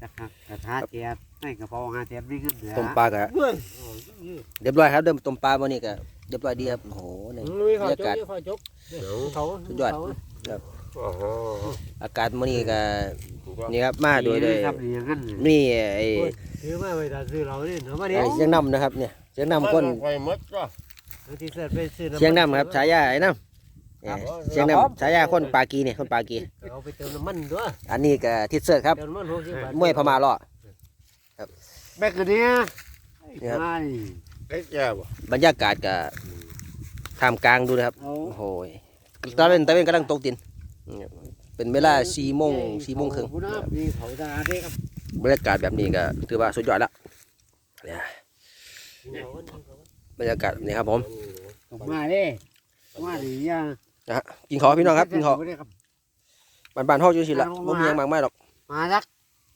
จักหักกระทะเจียบให้กระเพราหาเจียบนี่เงินเหลือต้มปลากะเพื่อนเรียบร้อยครับเดิมต้มปลาวันนี้ก็เรียบร้อยดีครับโอ้โหนี่ลุยบรเขารยาจกาศกเขาจกเขาสุดยอดโอ้โหอากาศวันนี้ก็นี่ครับมาโดยโดยทำนี่อย่างนั้นนี่ไอ้ซื้อมาไปแต่ซื้อเราเนี่ยเอามาดิไอ้เสียงนำนะครับเนี่ยเสียงนำคนไฟมดก็ที่เสร็จไปซื้อเสียงนำครับฉายาไอ้นำ เนี่ยเสียงนำฉายาคนปากีเนี่ยคนปากี เอาไปเติมน้ำมันด้วยอันนี้ก็ทิศเซอร์ครับ เติมน้ำมันหกสิบบาทมวยพม่าล้อแบกกันเนี้ยนี่ครับใช่ไอ้แก่บ่บรรยากาศก็ท่ามกลางดูนะครับ เอาโอ้โหตอนเป็นตอนเป็นกำลังตกดิน เป็นเวลาสี่โมงสี่โมงครึ่งคุณนะมีเขาตาเด็กครับบรรยากาศแบบนี้ก็ถือว่าสุดยอดแล้วเนี่ยบรรยากาศนี่ครับผม ตกมาเด้มาดิย่า นะฮะกินข้าวพี่น้องครับกินข้าวเด้ครับบ้านๆเฮาอยู่สิละบ่มีหยังมากมายหรอก มาสัก